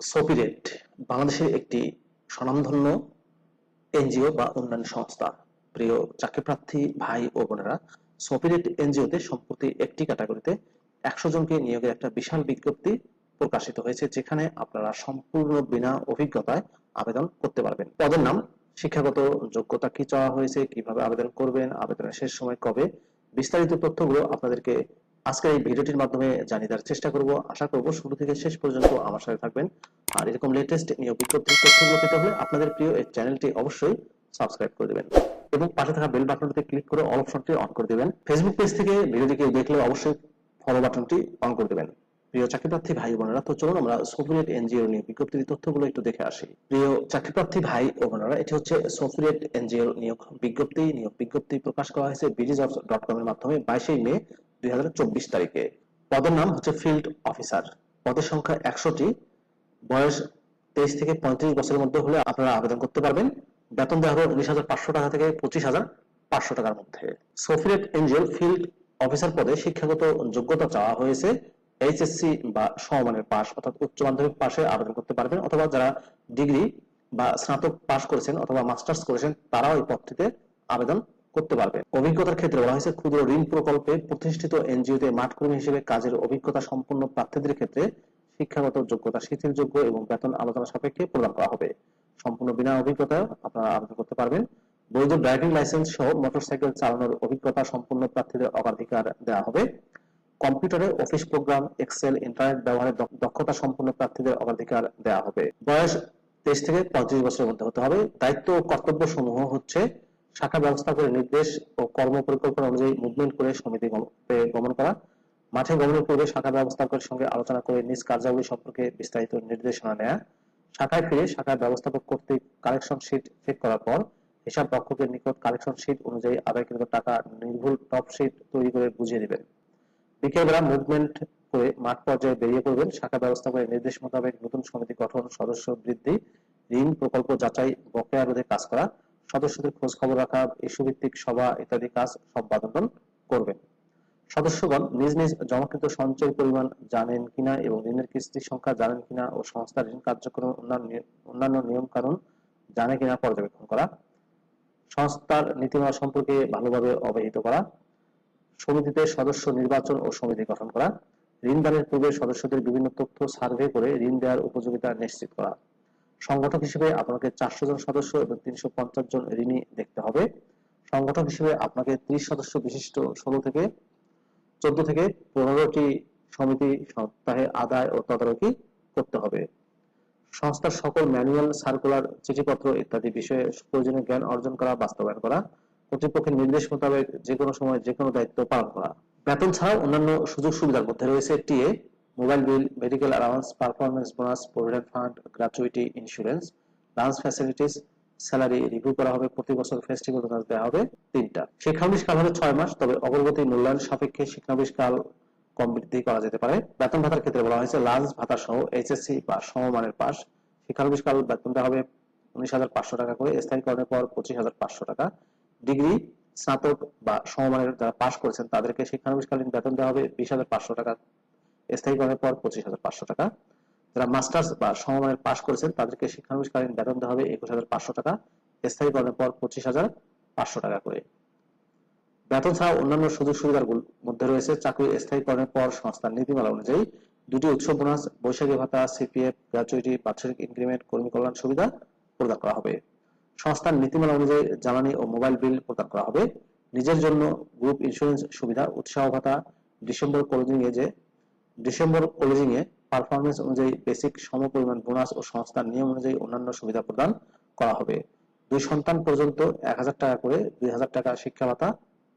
সোপিরেট বাংলাদেশের একটি স্বনামধন্য এনজিও বা উন্নয়ন সংস্থা। প্রিয় চাকরিপ্রার্থী ভাই ও বোনেরা সোপিরেট এনজিওতে সম্প্রতি একটি ক্যাটাগরিতে একশো জনকে নিয়োগের একটা বিশাল বিজ্ঞপ্তি প্রকাশিত হয়েছে, যেখানে আপনারা সম্পূর্ণ বিনা অভিজ্ঞতায় আবেদন করতে পারবেন। পদের নাম, শিক্ষাগত যোগ্যতা কি চাওয়া হয়েছে, কীভাবে আবেদন করবেন, আবেদনের শেষ সময় কবে, বিস্তারিত তথ্যগুলো আপনাদেরকে আজকের এই ভিডিওটির মাধ্যমে জানিয়ে দেওয়ার চেষ্টা করব। আশা করব শুরু থেকে শেষ পর্যন্ত আমার সাথে থাকবেন। আর এরকম লেটেস্ট নিয়োগ বিজ্ঞপ্তির তথ্যগুলো পেতে হলে আপনাদের প্রিয় এই চ্যানেলটি অবশ্যই সাবস্ক্রাইব করে দেবেন। এবং পাশে থাকা বেল বাটনটিতে ক্লিক করে অল অপশনটি অন করে দেবেন। ফেসবুক পেজ থেকে ভিডিওটি কেউ দেখলে অবশ্যই ফলো বাটনটি অন করে দেবেন। প্রিয় চাকরিপ্রার্থী ভাই বোনেরা, তো চলুন আমরা সোফিয়েট এনজিও নিয়োগ বিজ্ঞপ্তির তথ্যগুলো একটু দেখে আসি। প্রিয় চাকরিপ্রার্থী ভাই ও বোনেরা, এটি হচ্ছে সোফিয়েট এনজিও নিয়োগ বিজ্ঞপ্তি। নিয়োগ বিজ্ঞপ্তি প্রকাশ করা হয়েছে বিডি জবস ডট কম এর মাধ্যমে। বাইশে মে দুই তারিখে। পদের নাম হচ্ছে ফিল্ড অফিসার। পদের সংখ্যা একশোটি। বয়স তেইশ থেকে পঁয়ত্রিশ বছরের মধ্যে হলে আপনারা আবেদন করতে পারবেন। বেতন দেওয়া হবে উনিশ হাজার পাঁচশো টাকা থেকে পঁচিশ হাজার পাঁচশো টাকার মধ্যে। এনজিও ফিল্ড অফিসার পদে শিক্ষাগত যোগ্যতা চাওয়া হয়েছে। এইচএসসি বা সমমানের পাস অর্থাৎ উচ্চ মাধ্যমিক পাশে আবেদন করতে পারবেন, অথবা যারা ডিগ্রি বা স্নাতক পাশ করেছেন অথবা মাস্টার্স করেছেন, তারাও এই পদটিতে আবেদন করতে পারবেন অভিজ্ঞতার ক্ষেত্রে বলা হয়েছে, ক্ষুদ্র ঋণ প্রকল্পে প্রতিষ্ঠিত এনজিওতে মাঠকর্মী হিসেবে কাজের অভিজ্ঞতা সম্পন্ন প্রার্থীদের ক্ষেত্রে শিক্ষাগত যোগ্যতা শিথিলযোগ্য এবং বেতন আলোচনা সাপেক্ষে প্রদান করা হবে। সম্পূর্ণ বিনা অভিজ্ঞতায় আপনারা আবেদন করতে পারবেন। বৈধ ড্রাইভিং লাইসেন্স সহ মোটরসাইকেল চালানোর অভিজ্ঞতা সম্পন্ন প্রার্থীদের অগ্রাধিকার দেওয়া হবে। কম্পিউটারে অফিস প্রোগ্রাম, এক্সেল, ইন্টারনেট ব্যবহারের দক্ষতা সম্পন্ন প্রার্থীদের অগ্রাধিকার দেওয়া হবে। বয়স তেইশ থেকে পঁয়ত্রিশ বছরের মধ্যে হতে হবে। দায়িত্ব ও কর্তব্য সমূহ হচ্ছে শাখা ব্যবস্থা করে নির্দেশ ও কর্ম পরিকল্পনা অনুযায়ী মুভমেন্ট করে সমিতি গম- গমন করা। মাঠে গমনের পূর্বে শাখা ব্যবস্থাপকের সঙ্গে আলোচনা করে নিজ কার্যাবলী সম্পর্কে বিস্তারিত নির্দেশনা নেওয়া শাখায় ফিরে শাখার ব্যবস্থাপক কর্তৃক কালেকশন শিট চেক করার পর হিসাব রক্ষকের নিকট কালেকশন শিট অনুযায়ী আদায়কৃত টাকা নির্ভুল টপ শিট তৈরি করে বুঝিয়ে দিবেন। বিকেলবেলা মুভমেন্ট করে মাঠ পর্যায়ে বেরিয়ে পড়বেন। শাখা ব্যবস্থাপকের নির্দেশ মোতাবেক নতুন সমিতি গঠন, সদস্য বৃদ্ধি, ঋণ প্রকল্প যাচাই, বকেয়া রোধে কাজ করা। সদস্যদের খোঁজ খবর রাখা ইস্যু ভিত্তিক সভা ইত্যাদি কাজ সম্পাদন করবেন সদস্যগণ নিজ নিজ জমাকৃত সঞ্চয় পরিমাণ জানেন কিনা এবং ঋণের কিস্তির সংখ্যা জানেন কিনা ও সংস্থার ঋণ কার্যক্রম অন্যান্য নিয়ম কানুন জানে কিনা পর্যবেক্ষণ করা, সংস্থার নীতিমালা সম্পর্কে ভালোভাবে অবহিত করা, সমিতিতে সদস্য নির্বাচন ও সমিতি গঠন করা ঋণ দানের পূর্বে সদস্যদের বিভিন্ন তথ্য সার্ভে করে ঋণ দেওয়ার উপযোগিতা নিশ্চিত করা। সংগঠক হিসেবে আপনাকে চারশো জন সদস্য এবং তিনশো পঞ্চাশ জন ঋণী দেখতে হবে। সংগঠক হিসেবে আপনাকে ত্রিশ সদস্য বিশিষ্ট ষোলো থেকে চোদ্দ থেকে পনেরোটি সমিতি, সপ্তাহে আদায় ও তদারকি করতে হবে। সংস্থার সকল ম্যানুয়াল, সার্কুলার, চিঠিপত্র ইত্যাদি বিষয়ে প্রয়োজনীয় জ্ঞান অর্জন করা, বাস্তবায়ন করা, কর্তৃপক্ষের নির্দেশ মোতাবেক যে কোনো সময় যে কোনো দায়িত্ব পালন করা। বেতন ছাড়াও অন্যান্য সুযোগ সুবিধার মধ্যে রয়েছে TA mobile bill, medical allowance performance bonus provident fund gratuity insurance lunch facilities salary review করা হবে, প্রতি বছর ফেস্টিভ্যাল বোনাস দেওয়া হবে তিনটা। শিক্ষানবিশ কাল হবে ছয় মাস, তবে অগ্রগতি মূল্যায়ন সাপেক্ষে শিক্ষানবিশ কাল কম বৃদ্ধি করা যেতে পারে। বেতন ভাতার ক্ষেত্রে বলা হয়েছে, লাঞ্চ ভাতা সহ এইচএসসি বা সমমানের পাস শিক্ষানবিশ কাল বেতন দেওয়া হবে উনিশ হাজার পাঁচশো টাকা করে, স্থায়ীকরণের পর পঁচিশ হাজার পাঁচশো টাকা। ডিগ্রি, স্নাতক বা সমমানের যারা পাশ করেছেন, তাদেরকে শিক্ষানবিশকালীন বেতন দেওয়া হবে বিশ হাজার পাঁচশো টাকা স্থায়ীকরণের পর পঁচিশ হাজার পাঁচশো টাকা। যারা মাস্টার্স বা সমমানের পাশ করেছেন, তাদেরকে শিক্ষানবিশকালীন বেতন দেওয়া হবে একুশ হাজার পাঁচশো টাকা। স্থায়ীকরণের পর পঁচিশ হাজার পাঁচশো টাকা করে। বেতন ছাড়া অন্যান্য সুযোগ সুবিধার মধ্যে রয়েছে চাকরি স্থায়ীকরণের পর সংস্থার নীতিমালা অনুযায়ী দুটি উৎসব বোনাস, বৈশাখী ভাতা, সিপিএফ গ্র্যাচুইটি বাৎসরিক ইনক্রিমেন্ট, কর্মী কল্যাণ সুবিধা প্রদান করা হবে। সংস্থার নীতিমালা অনুযায়ী জ্বালানি ও মোবাইল বিল প্রদান করা হবে। নিজের জন্য গ্রুপ ইন্স্যুরেন্স সুবিধা, উৎসাহ ভাতা, ডিসেম্বর কলেজিং এ যে ডিসেম্বর কলেজিং এ পারফরমেন্স অনুযায়ী বেসিক সমপরিমাণ বোনাস ও সংস্থার নিয়ম অনুযায়ী অন্যান্য সুবিধা প্রদান করা হবে। দুই সন্তান পর্যন্ত এক হাজার টাকা করে দুই হাজার টাকা শিক্ষা ভাতা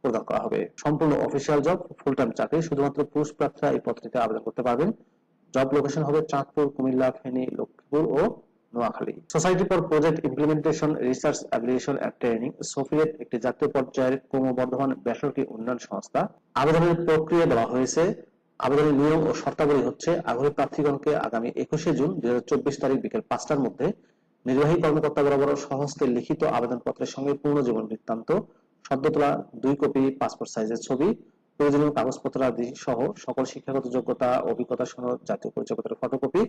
প্রদান করা হবে। সম্পূর্ণ অফিসিয়াল জব ফুল টাইম চাকরি শুধুমাত্র পুরুষ প্রার্থীরা এই পত্রিতে আবেদন করতে পারবেন। জব লোকেশন হবে চাঁদপুর, কুমিল্লা, ফেনী, লক্ষ্মীপুর ও Noakhali. Society for project implementation research application and training সোফিয়েট একটি জাতীয় পর্যায়ের ক্রমবর্ধমান বেসরকারি উন্নয়ন সংস্থা। আবেদনের প্রক্রিয়া দেওয়া হয়েছে আবেদনের নিয়ম ও শর্তাবলী হচ্ছে আগ্রহী প্রার্থীগণকে আগামী একুশে জুন দুই তারিখ বিকেল পাঁচটার মধ্যে নির্বাহী কর্মকর্তা বরাবর সহস্তে লিখিত আবেদনপত্রের সঙ্গে পূর্ণ জীবন বৃত্তান্ত সদ্য তোলা দুই কপি, পাসপোর্ট সাইজের ছবি, প্রয়োজনীয় কাগজপত্র আদি সহ সকল শিক্ষাগত যোগ্যতা, অভিজ্ঞতা সনদ জাতীয় পরিচয়পত্রের ফটোকপি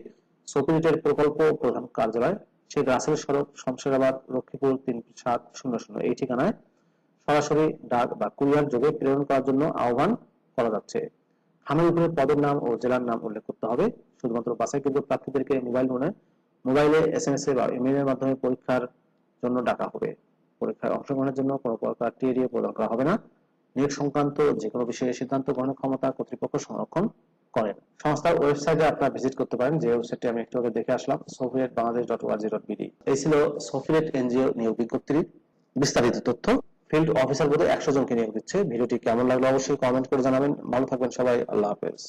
সোপিরিটের প্রকল্প প্রধান কার্যালয় সেই রাসেল সড়ক, শমশেরাবাদ, লক্ষ্মীপুর তিন সাত শূন্য শূন্য এই ঠিকানায় সরাসরি ডাক বা কুরিয়ার যোগে প্রেরণ করার জন্য আহ্বান করা যাচ্ছে। খামের উপরে পদের নাম ও জেলার নাম উল্লেখ করতে হবে। শুধুমাত্র বাছাইকৃত প্রার্থীদেরকে মোবাইল ফোনে মোবাইলে এস এম এস এ বা ইমেইলের মাধ্যমে পরীক্ষার জন্য ডাকা হবে। পরীক্ষায় অংশগ্রহণের জন্য কোনো প্রকার টিএডিএ প্রদান করা হবে না। নিয়োগ সংক্রান্ত যে কোনো বিষয়ে সিদ্ধান্ত গ্রহণের ক্ষমতা কর্তৃপক্ষ সংরক্ষণ করেন। সংস্থার ওয়েবসাইটে আপনারা ভিজিট করতে পারেন, যে ওয়েবসাইটটি আমি একটু আগে দেখে আসলাম Soviet Bangladesh dot org dot BD এই ছিল সোভিয়েট এনজিও নিয়োগ বিজ্ঞপ্তির বিস্তারিত তথ্য। ফিল্ড অফিসার পদে একশো জনকে নিয়োগ দিচ্ছে। ভিডিওটি কেমন লাগল অবশ্যই কমেন্ট করে জানাবেন। ভালো থাকবেন সবাই। আল্লাহ হাফেজ।